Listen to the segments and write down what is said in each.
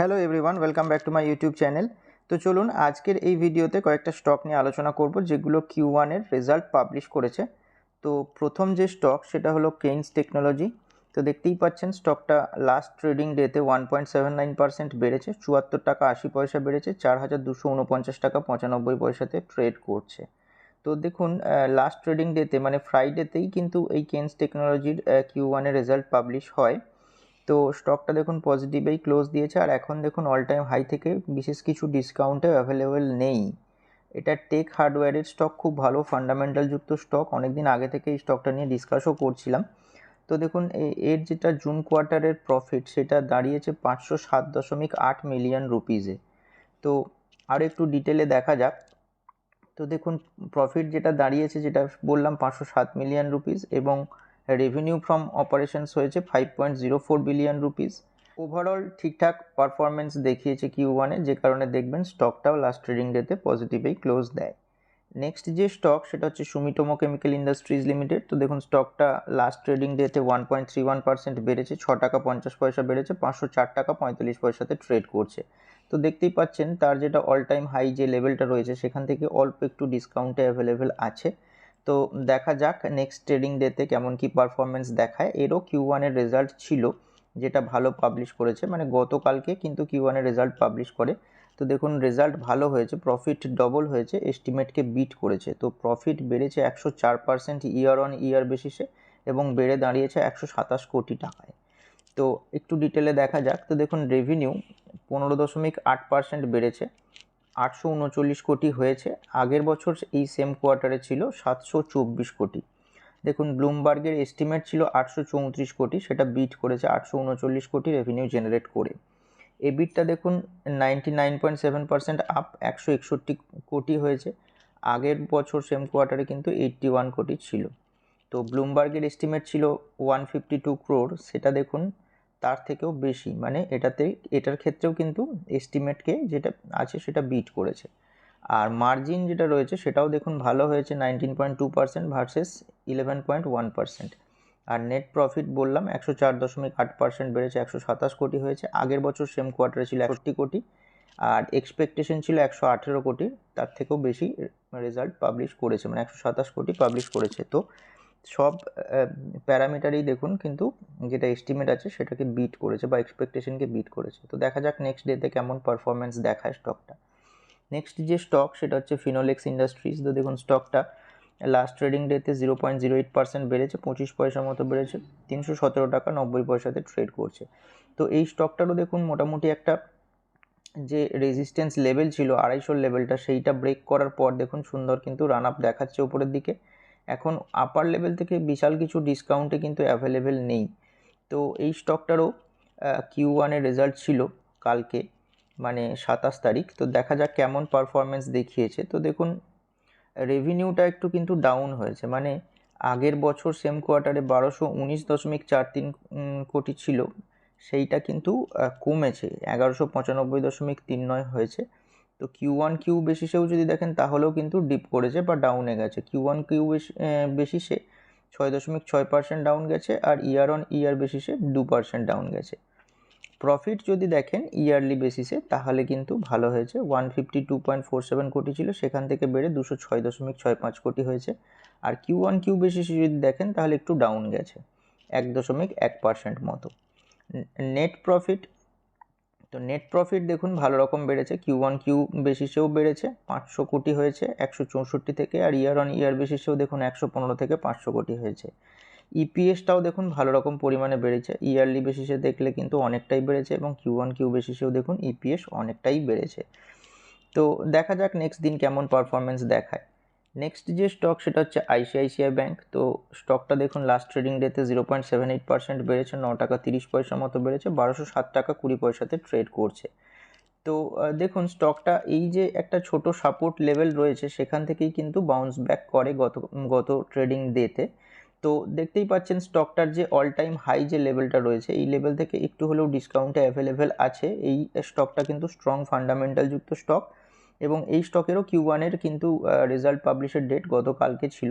Hello everyone welcome back to my YouTube channel তো চলুন, আজকের এই ভিডিওতে কয়েকটা স্টক নিয়ে আলোচনা করব, যেগুলো কিউ ওয়ানের রেজাল্ট পাবলিশ করেছে। তো প্রথম যে স্টক সেটা হলো কেইন্স টেকনোলজি তো দেখতেই পাচ্ছেন স্টকটা লাস্ট ট্রেডিং ডেতে one point seven nine percent বেড়েছে, চুয়াত্তর টাকা আশি পয়সা বেড়েছে, চার হাজার দুশো উনপঞ্চাশ টাকা পঁচানব্বই পয়সাতে ট্রেড করছে। তো দেখুন লাস্ট ট্রেডিং ডেতে মানে ফ্রাইডেতেই কিন্তু এই কেন্স টেকনোলজির কিউ ওয়ানের রেজাল্ট পাবলিশ হয়। তো স্টকটা দেখুন পজিটিভেই ক্লোজ দিয়েছে আর এখন দেখুন অল টাইম হাই থেকে বিশেষ কিছু ডিসকাউন্টে অ্যাভেলেবেল নেই। এটা টেক হার্ডওয়্যারের স্টক খুব ভালো ফান্ডামেন্টাল যুক্ত স্টক অনেক দিন আগে থেকে এই স্টকটা নিয়ে ডিসকাসও করছিলাম। তো দেখুন এর যেটা জুন কোয়ার্টারের প্রফিট সেটা দাঁড়িয়েছে পাঁচশো সাত দশমিক আট মিলিয়ন রুপিজে তো আরও একটু ডিটেলে দেখা যাক। তো দেখুন প্রফিট যেটা দাঁড়িয়েছে, যেটা বললাম পাঁচশো সাত মিলিয়ন রুপিস এবং রেভিনিউ ফ্রম অপারেশনস হয়েছে five point zero four billion rupees overall ঠিকঠাক পারফরমেন্স দেখিয়েছে কিউ ওয়ানে যে কারণে দেখবেন স্টকটাও লাস্ট ট্রেডিং ডেতে পজিটিভেই ক্লোজ দেয়। নেক্সট যে স্টক সেটা হচ্ছে সুমিটোমো কেমিক্যাল ইন্ডাস্ট্রিজ লিমিটেড তো দেখুন স্টকটা লাস্ট ট্রেডিং ডেতে one point three one percent বেড়েছে, ছ টাকা পঞ্চাশ পয়সা বেড়েছে, পাঁচশো চার টাকা পঁয়তাল্লিশ পয়সাতে ট্রেড করছে। তো দেখতেই পাচ্ছেন তার যেটা অল টাইম হাই যে লেভেলটা রয়েছে, সেখান থেকে অল্প একটু ডিসকাউন্টে অ্যাভেলেবেল আছে। তো দেখা যাক নেক্সট ট্রেডিং ডেতে কেমন কি পারফরমেন্স দেখায়। এরও কিউ ওয়ানের রেজাল্ট ছিল, যেটা ভালো পাবলিশ করেছে। মানে গতকালকে কিন্তু কিউ ওয়ানের রেজাল্ট পাবলিশ করে। তো দেখুন রেজাল্ট ভালো হয়েছে প্রফিট ডবল হয়েছে এস্টিমেটকে বিট করেছে। তো প্রফিট বেড়েছে একশো চার পার্সেন্ট ইয়ার অন ইয়ার বেসিসে এবং বেড়ে দাঁড়িয়েছে একশো সাতাশ কোটি টাকায়। তো একটু ডিটেলে দেখা যাক। তো দেখুন রেভিনিউ পনেরো দশমিক আট পার্সেন্ট বেড়েছে। আটশো উনচল্লিশ কোটি হয়েছে। আগের বছর এই সেম কোয়ার্টারে ছিল সাতশো চব্বিশ কোটি। দেখুন, ব্লুমবার্গের এস্টিমেট ছিল আটশো চৌত্রিশ কোটি, সেটা বিট করেছে আটশো উনচল্লিশ কোটি রেভিনিউ জেনারেট করে। এবিটটা দেখুন ninety nine point seven percent up একশো একষট্টি কোটি হয়েছে। আগের বছর সেম কোয়ার্টারে কিন্তু এইট্টি ওয়ান কোটি ছিল। তো ব্লুমবার্গের এস্টিমেট ছিল ওয়ান ফিফটি টু ক্রোর সেটা দেখুন তার থেকেও বেশি। মানে এটাতে, এটার ক্ষেত্রেও কিন্তু এস্টিমেটকে যেটা আছে সেটা বিট করেছে। আর মার্জিন যেটা রয়েছে সেটাও দেখুন ভালো হয়েছে nineteen point two percent versus eleven point one percent আর নেট প্রফিট বললাম একশো চার দশমিক আট পার্সেন্ট বেড়েছে, একশো সাতাশ কোটি হয়েছে। আগের বছর সেম কোয়ার্টারে ছিল একষট্টি কোটি। আর এক্সপেকটেশন ছিল একশো আঠেরো কোটি। তার থেকেও বেশি রেজাল্ট পাবলিশ করেছে মানে একশো সাতাশ কোটি পাবলিশ করেছে। তো সব প্যারামিটারই দেখুন, কিন্তু যেটা এস্টিমেট আছে সেটাকে বিট করেছে বা এক্সপেকটেশনকে বিট করেছে। তো দেখা যাক নেক্সট ডেতে কেমন পারফরমেন্স দেখায় স্টকটা নেক্সট যে স্টক সেটা হচ্ছে ফিনোলেক্স ইন্ডাস্ট্রিজ তো দেখুন স্টকটা লাস্ট ট্রেডিং ডেতে zero point zero eight percent বেড়েছে, পঁচিশ পয়সার মতো বেড়েছে, তিনশো সতেরো টাকা নব্বই পয়সাতে ট্রেড করছে। তো এই স্টকটারও দেখুন, মোটামুটি একটা যে রেজিস্ট্যান্স লেভেল ছিল, আড়াইশোর লেভেলটা সেইটা ব্রেক করার পর দেখুন, সুন্দর কিন্তু রান আপ দেখাচ্ছে উপরের দিকে। এখন আপার লেভেল থেকে বিশাল কিছু ডিসকাউন্টে কিন্তু অ্যাভেলেবেল নেই। তো এই স্টকটারও কিউ ওয়ানের রেজাল্ট ছিল কালকে মানে সাতাশ তারিখ। তো দেখা যাক কেমন পারফরমেন্স দেখিয়েছে। তো দেখুন রেভিনিউটা একটু কিন্তু ডাউন হয়েছে। মানে আগের বছর সেম কোয়ার্টারে বারোশো উনিশ দশমিক চার তিন কোটি ছিল। সেইটা কিন্তু কমেছে। এগারোশো পঁচানব্বই দশমিক তিন নয় হয়েছে। তো কিউ ওয়ান কিউ বেসিসেও যদি দেখেন তাহলেও কিন্তু ডিপ করেছে বা ডাউনে গেছে। কিউ ওয়ান কিউ বেসিসে ছয় দশমিক ছয় পার্সেন্ট ডাউন গেছে আর ইয়ার অন ইয়ার বেসিসে দু পার্সেন্ট ডাউন গেছে। প্রফিট যদি দেখেন ইয়ারলি বেসিসে তাহলে কিন্তু ভালো হয়েছে। One fifty two point four seven কোটি ছিল, সেখান থেকে বেড়ে দুশো ছয় দশমিক ছয় পাঁচ কোটি হয়েছে। আর কিউ ওয়ান কিউ বেসিসে যদি দেখেন তাহলে একটু ডাউন গেছে, এক দশমিক এক পার্সেন্ট মতো। নেট প্রফিট তো নেট প্রফিট দেখুন ভালো রকম বেড়েছে কিউ ওয়ান কিউ বেসিসেও বেড়েছে, পাঁচশো কোটি হয়েছে, একশো চৌষট্টি থেকে, আর ইয়ার অন ইয়ার বেসিসেও দেখুন একশো পনেরো থেকে পাঁচশো কোটি হয়েছে। ইপিএসটাও দেখুন ভালো রকম পরিমাণে বেড়েছে ইয়ারলি বেসিসে দেখলে কিন্তু অনেকটাই বেড়েছে, এবং কিউ ওয়ান কিউ বেসিসেও দেখুন ইপিএস অনেকটাই বেড়েছে। তো দেখা যাক নেক্সট দিন কেমন পারফরমেন্স দেখায়। নেক্সট যে স্টক সেটা হচ্ছে আইসিআইসিআই ব্যাঙ্ক তো স্টকটা দেখুন লাস্ট ট্রেডিং ডেতে zero point seven eight percent বেড়েছে, ন টাকা তিরিশ পয়সার মতো বেড়েছে, বারোশো সাত টাকা কুড়ি পয়সাতে ট্রেড করছে। তো দেখুন স্টকটা এই যে একটা ছোট সাপোর্ট লেভেল রয়েছে, সেখান থেকেই কিন্তু বাউন্স ব্যাক করে গত গত ট্রেডিং ডেতে তো দেখতেই পাচ্ছেন স্টকটার যে অল টাইম হাই যে লেভেলটা রয়েছে, এই লেভেল থেকে একটু হলেও ডিসকাউন্টে অ্যাভেলেবেল আছে। এই স্টকটা কিন্তু স্ট্রং ফান্ডামেন্টাল যুক্ত স্টক এবং এই স্টকেরও কিউ ওয়ানের কিন্তু রেজাল্ট পাবলিশের ডেট গতকালকে ছিল।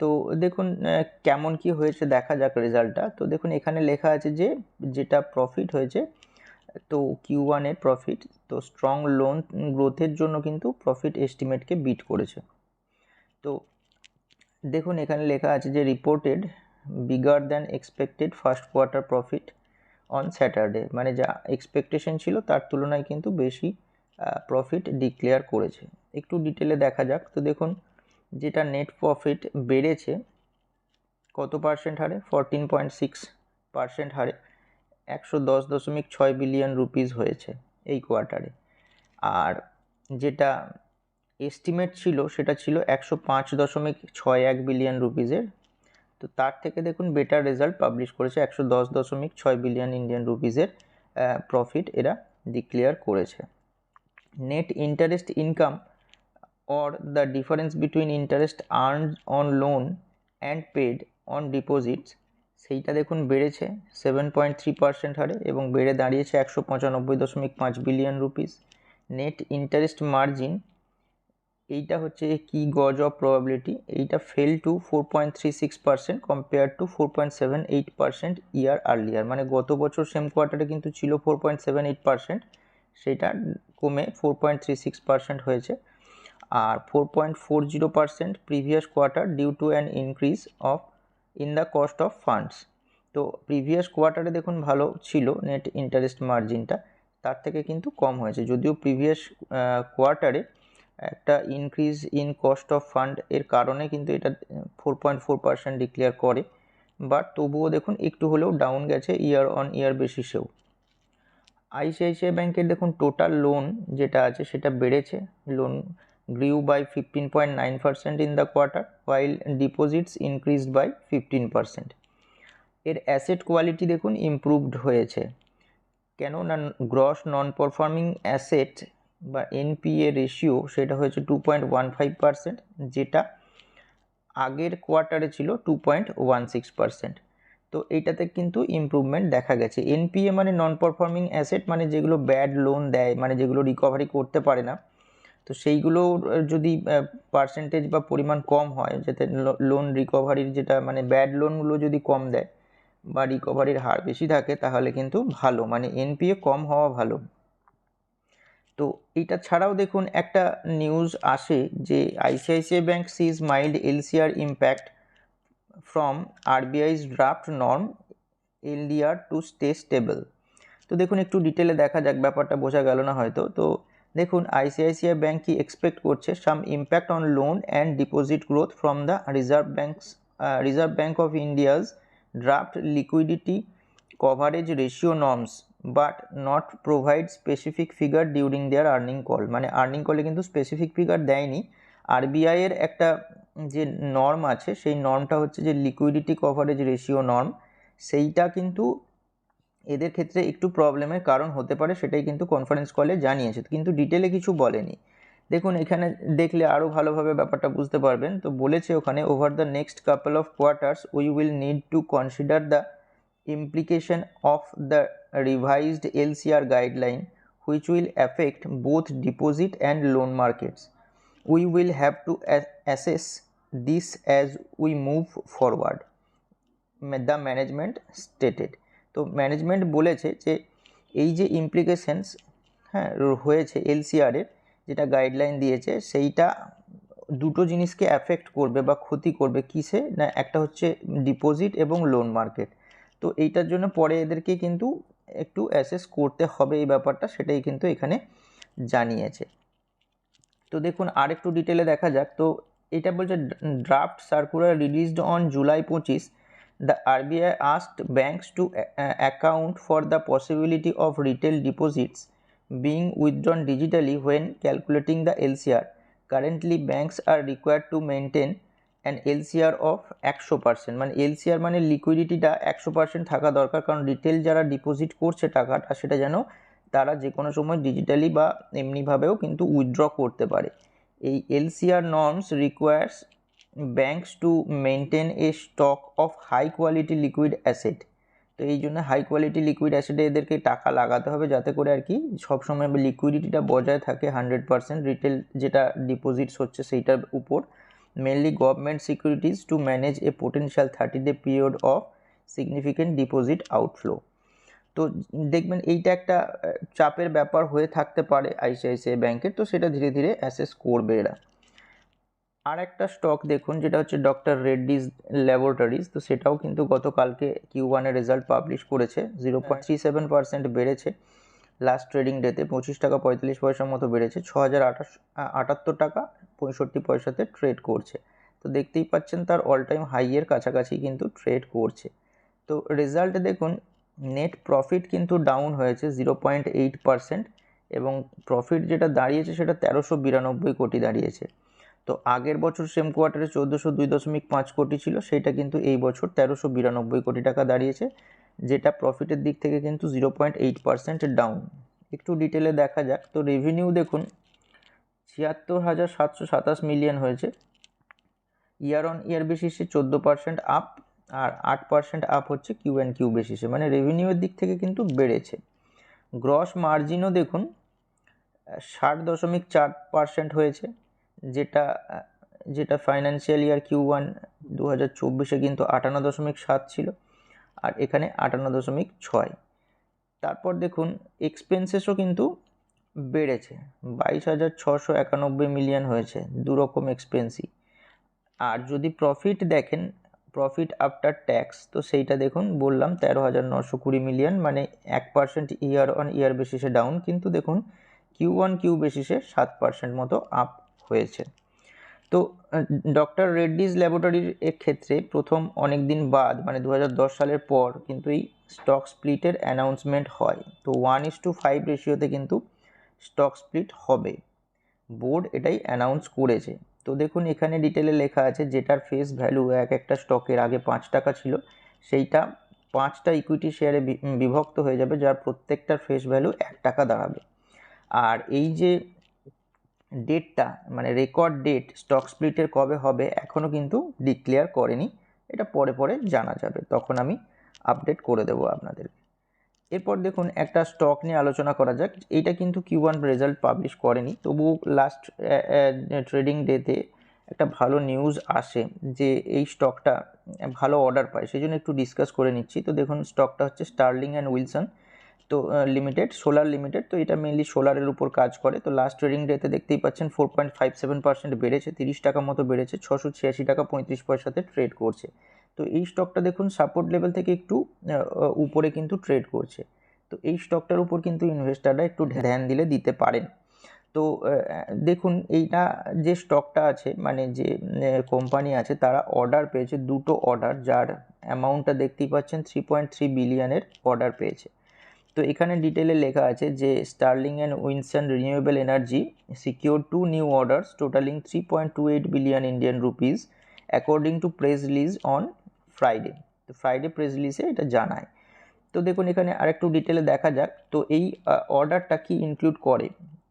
তো দেখুন কেমন কি হয়েছে দেখা যাক রেজাল্টটা তো দেখুন, এখানে লেখা আছে যে, যেটা প্রফিট হয়েছে, তো কিউ ওয়ানের প্রফিট তো স্ট্রং লোন গ্রোথের জন্য কিন্তু প্রফিট এস্টিমেটকে বিট করেছে। তো দেখুন, এখানে লেখা আছে যে reported bigger than expected first quarter profit on Saturday মানে যা এক্সপেকটেশন ছিল, তার তুলনায় কিন্তু বেশি প্রফিট ডিক্লেয়ার করেছে। একটু ডিটেলে দেখা যাক। তো দেখুন, যেটা নেট প্রফিট বেড়েছে, কত পার্সেন্ট হারে? ফরটিন পয়েন্ট সিক্স পার্সেন্ট হারে। একশো দশ দশমিক ছয় বিলিয়ন রুপিস হয়েছে এই কোয়ার্টারে আর যেটা এস্টিমেট ছিল, সেটা ছিল একশো পাঁচ দশমিক ছয় এক বিলিয়ন রুপিসের তো তার থেকে দেখুন বেটার রেজাল্ট পাবলিশ করেছে একশো দশ দশমিক ছয় বিলিয়ন ইন্ডিয়ান রুপিসের প্রফিট এরা ডিক্লেয়ার করেছে। Net interest income or the difference between interest earn on loan and paid on deposits সেইটা দেখুন বেড়েছে সেভেন পয়েন্ট থ্রি পার্সেন্ট হারে এবং বেড়ে দাঁড়িয়েছে একশো পঁচানব্বই দশমিক পাঁচ billion rupees net interest margin এইটা হচ্ছে কি গজ অফ প্রবাবিলিটি এইটা fell to four point three six percent compare to four point seven eight percent year earlier মানে গত বছর সেম কোয়ার্টারে কিন্তু ছিল four point seven eight percent সেটা কমে four point three six percent হয়েছে। আর four point four zero percent previous quarter due to an increase of in the cost of funds তো প্রিভিয়াস কোয়ার্টারে দেখুন ভালো ছিল নেট ইন্টারেস্ট মার্জিনটা তার থেকে কিন্তু কম হয়েছে। যদিও প্রিভিয়াস কোয়ার্টারে একটা increase in cost of fund এর কারণে কিন্তু এটা four point four percent declare করে। বাট তবুও দেখুন একটু হলেও ডাউন গেছে ইয়ার অন ইয়ার বেসিসেও আইসিআইসিআই ব্যাংকের দেখুন টোটাল লোন যেটা আছে সেটা বেড়েছে। Loan grew by fifteen point nine percent in the quarter while deposits increased by fifteen percent এর অ্যাসেট কোয়ালিটি দেখুন ইমপ্রুভড হয়েছে। কেন না গ্রস নন পারফর্মিং অ্যাসেট বা এনপিএ রেশিও সেটা হয়েছে two point one five percent যেটা আগের কোয়ার্টারে ছিল two point one six percent তো এইটাতে কিন্তু ইম্প্রুভমেন্ট দেখা গেছে। এনপিএ মানে নন পারফর্মিং অ্যাসেট মানে যেগুলো ব্যাড লোন দেয় মানে যেগুলো রিকভারি করতে পারে না, তো সেইগুলো যদি পার্সেন্টেজ বা পরিমাণ কম হয়, যাতে লোন রিকভারির যেটা মানে ব্যাড লোনগুলো যদি কম দেয় বা রিকভারির হার বেশি থাকে, তাহলে কিন্তু ভালো মানে এনপিএ কম হওয়া ভালো। তো এটা ছাড়াও দেখুন, একটা নিউজ আসে যে ICICI bank sees mild LCR impact from RBI's draft norm LDR to stay stable তো দেখুন, একটু ডিটেলে দেখা যাক, ব্যাপারটা বোঝা গেল না হয়তো। তো দেখুন আইসিআইসিআই ব্যাংক কি এক্সপেক্ট করছে? Some impact on loan and deposit growth from the reserve bank's reserve bank of India's draft liquidity coverage ratio norms but not provide specific figure during their earning call মানে earning কলে কিন্তু specific figure দেয়নি। আরবিআইয়ের একটা যে norm আছে, সেই নর্মটা হচ্ছে যে লিকুইডিটি কভারেজ রেশিও নর্ম সেইটা কিন্তু এদের ক্ষেত্রে একটু প্রবলেমের কারণ হতে পারে, সেটাই কিন্তু কনফারেন্স কলে জানিয়েছে। কিন্তু ডিটেলে কিছু বলেনি। দেখুন, এখানে দেখলে আরও ভালোভাবে ব্যাপারটা বুঝতে পারবেন। তো বলেছে ওখানে over the next couple of quarters we will need to consider the implication of the revised LCR guideline, which will affect both deposit and loan markets. We will have to assess this as we move forward. The management stated. তো management বলেছে যে, এই যে implications হ্যাঁ হয়েছে এলসিআরের যেটা guideline দিয়েছে, সেইটা দুটো জিনিসকে অ্যাফেক্ট করবে বা ক্ষতি করবে কিসে না, একটা হচ্ছে ডিপোজিট এবং লোন মার্কেট তো এইটার জন্য পরে এদেরকে কিন্তু একটু অ্যাসেস করতে হবে এই ব্যাপারটা, সেটাই কিন্তু এখানে জানিয়েছে তো দেখুন আর একটু ডিটেলে দেখা যাক তো এটা বলছে draft circular released on July পঁচিশ the RBI asked banks to account for the possibility of retail deposits being withdrawn digitally when calculating the LCR currently banks are required to maintain and LCR of একশো percent মানে LCR মানে লিকুইডিটিটা একশো percent থাকা দরকার, কারণ retail যারা deposit করছে টাকাটা, সেটা যেন তারা যে কোনো সময় ডিজিটালি বা এমনিভাবেও কিন্তু উইথড্র করতে পারে। এই LCR norms requires banks to maintain a stock of high quality liquid asset তো এই জন্য হাই কোয়ালিটি লিকুইড অ্যাসেটে এদেরকে টাকা লাগাতে হবে যাতে করে আর কি সবসময় লিকুইডিটিটা বজায় থাকে হান্ড্রেড পার্সেন্ট রিটেল যেটা ডিপোজিটস হচ্ছে সেইটার উপর। Mainly government securities to manage a potential 30 day period of significant deposit outflow তো দেখবেন এইটা একটা চাপের ব্যাপার হয়ে থাকতে পারে আইসিআইসিআই ব্যাংকের। তো সেটা ধীরে ধীরে অ্যাসেস করবে এরা। আর একটা স্টক দেখুন, যেটা হচ্ছে ডক্টর রেড্ডিজ ল্যাবরেটরিজ তো সেটাও কিন্তু গতকালকে কিউ ওয়ানের রেজাল্ট পাবলিশ করেছে। Zero point three seven percent বেড়েছে। লাস্ট ট্রেডিং ডেতে পঁচিশ টাকা পঁয়তাল্লিশ পয়সার মতো বেড়েছে। ছ হাজার আঠাশ আটাত্তর টাকা পঁয়ষট্টি পয়সাতে ট্রেড করছে। তো দেখতেই পাচ্ছেন তার অল টাইম হাইয়ের কাছাকাছি কিন্তু ট্রেড করছে। তো রেজাল্ট দেখুন নেট প্রফিট কিন্তু ডাউন হয়েছে জিরো পয়েন্ট এইট পারসেন্ট এবং প্রফিট যেটা দাঁড়িয়েছে সেটা তেরোশো বিরানব্বই কোটি দাঁড়িয়েছে। তো আগের বছর সেম কোয়ার্টারে চোদ্দোশো দুই দশমিক পাঁচ কোটি ছিল, সেটা কিন্তু এই বছর তেরোশো বিরানব্বই কোটি টাকা দাঁড়িয়েছে, যেটা প্রফিটের দিক থেকে কিন্তু zero point eight percent down একটু ডিটেলে দেখা যাক। তো রেভিনিউ দেখুন, ছিয়াত্তর হাজার সাতশো সাতাশ মিলিয়ন হয়েছে। ইয়ার অন ইয়ার বেসিসে চোদ্দ পার্সেন্ট আপ আর আট পার্সেন্ট আপ হচ্ছে কিউ অ্যান্ড কিউ বেসিসে মানে রেভিনিউয়ের দিক থেকে কিন্তু বেড়েছে। গ্রস মার্জিনও দেখুন, ষাট দশমিক চার পার্সেন্ট হয়েছে, যেটা যেটা ফাইন্যান্সিয়াল ইয়ার কিউ ওয়ান দু হাজার চব্বিশে কিন্তু আটান্ন দশমিক সাত ছিল, আর এখানে আটান্ন দশমিক ছয়। তারপর দেখুন এক্সপেন্সেসও কিন্তু বেড়েছে, বাইশ হাজার ছশো একানব্বই মিলিয়ন হয়েছে, দুরকম এক্সপেন্সই আর যদি প্রফিট দেখেন প্রফিট আফটার ট্যাক্স তো সেইটা দেখুন, বললাম তেরো হাজার নশো কুড়ি মিলিয়ন মানে এক পার্সেন্ট ইয়ার অন ইয়ার বেসিসে ডাউন কিন্তু দেখুন কিউ ওয়ান কিউ বেসিসে সাত পার্সেন্ট মতো আপ হয়েছে। তো ডক্টর রেড্ডিজ ল্যাবরেটরির ক্ষেত্রে প্রথম অনেক দিন বাদ মানে দু হাজার দশ সালের পর কিন্তু এই স্টক স্প্লিটের অ্যানাউন্সমেন্ট হয়। তো ওয়ান ইস টু ফাইভ রেশিওতে কিন্তু স্টক স্প্লিট হবে। বোর্ড এটাই অ্যানাউন্স করেছে। তো দেখুন, এখানে ডিটেলে লেখা আছে যেটার ফেস ভ্যালু এক একটা স্টকের আগে পাঁচ টাকা ছিল, সেইটা পাঁচটা ইকুইটি শেয়ারে বিভক্ত হয়ে যাবে, যার প্রত্যেকটার ফেস ভ্যালু এক টাকা দাঁড়াবে। আর এই যে ডেটটা মানে রেকর্ড ডেট স্টক স্প্লিটের কবে হবে এখনও কিন্তু ডিক্লেয়ার করেনি, এটা পরে পরে জানা যাবে, তখন আমি আপডেট করে দেবো আপনাদেরকে এরপর দেখুন একটা স্টক নিয়ে আলোচনা করা যাক। এইটা কিন্তু কিউ ওয়ান রেজাল্ট পাবলিশ করেনি। তবুও লাস্ট ট্রেডিং ডেতে একটা ভালো নিউজ আসে যে এই স্টকটা ভালো অর্ডার পায়। সেই জন্য একটু ডিসকাস করে নিচ্ছি। তো দেখুন স্টকটা হচ্ছে স্টার্লিং অ্যান্ড উইলসন তো লিমিটেড সোলার লিমিটেড তো এটা মেনলি সোলারের উপর কাজ করে। তো লাস্ট ট্রেডিং ডেতে দেখতেই পাচ্ছেন four point five seven percent বেড়েছে, তিরিশ টাকা মতো বেড়েছে, ছশো ছিয়াশি টাকা পঁয়ত্রিশ পয়সাতে ট্রেড করছে। তো এই স্টকটা দেখুন সাপোর্ট লেভেল থেকে একটু উপরে কিন্তু ট্রেড করছে। তো এই স্টকটার উপর কিন্তু ইনভেস্টাররা একটু ধ্যান দিলে দিতে পারেন। তো দেখুন এইটা যে স্টকটা আছে মানে যে কোম্পানি আছে, তারা অর্ডার পেয়েছে, দুটো অর্ডার যার অ্যামাউন্টটা দেখতেই পাচ্ছেন থ্রি পয়েন্ট থ্রি বিলিয়নের অর্ডার পেয়েছে। তো এখানে ডিটেলে লেখা আছে যে Sterling and Wilson renewable energy secure two new orders totaling three point two eight billion Indian rupees according to press release on Friday তো ফ্রাইডে প্রেস রিলিজে এটা জানায়। তো দেখুন, এখানে আরেকটু ডিটেলে দেখা যাক। তো এই অর্ডারটা কি ইনক্লুড করে?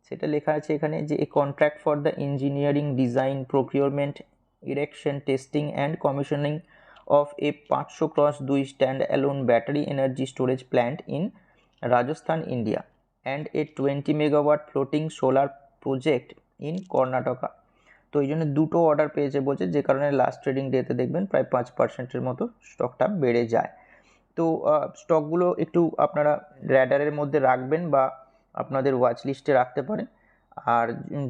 সেটা লেখা আছে এখানে যে a contract for the engineering design procurement erection testing and commissioning of a পাঁচশো ক্রস দুই stand alone battery energy storage plant in Rajasthan India and a twenty megawatt floating solar project in Karnataka তো এই জন্য দুটো order পেয়েছে বলছে, যে কারণে লাস্ট ট্রেডিং ডেতে দেখবেন প্রায় পাঁচ পার্সেন্টের মতো স্টকটা বেড়ে যায়। তো স্টকগুলো একটু আপনারা র্যাডারের মধ্যে রাখবেন বা আপনাদের ওয়াচ লিস্টে রাখতে পারেন। আর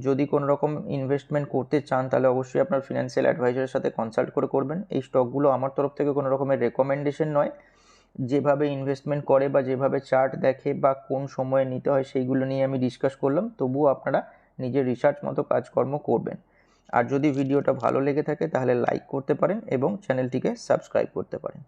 যদি কোনো রকম ইনভেস্টমেন্ট করতে চান, তাহলে অবশ্যই আপনার ফিনান্সিয়াল অ্যাডভাইজারের সাথে কনসাল্ট করে করবেন। এই স্টকগুলো আমার তরফ থেকে কোনো রকমের রেকমেন্ডেশন নয়। যেভাবে ইনভেস্টমেন্ট করে বা যেভাবে চার্ট দেখে বা কোন সময়ে নিতে হয়, সেইগুলো নিয়ে আমি ডিসকাস করলাম। তবুও আপনারা নিজের রিসার্চ মতো কাজকর্ম করবেন। আর যদি ভিডিওটা ভালো লেগে থাকে তাহলে লাইক করতে পারেন এবং চ্যানেলটিকে সাবস্ক্রাইব করতে পারেন।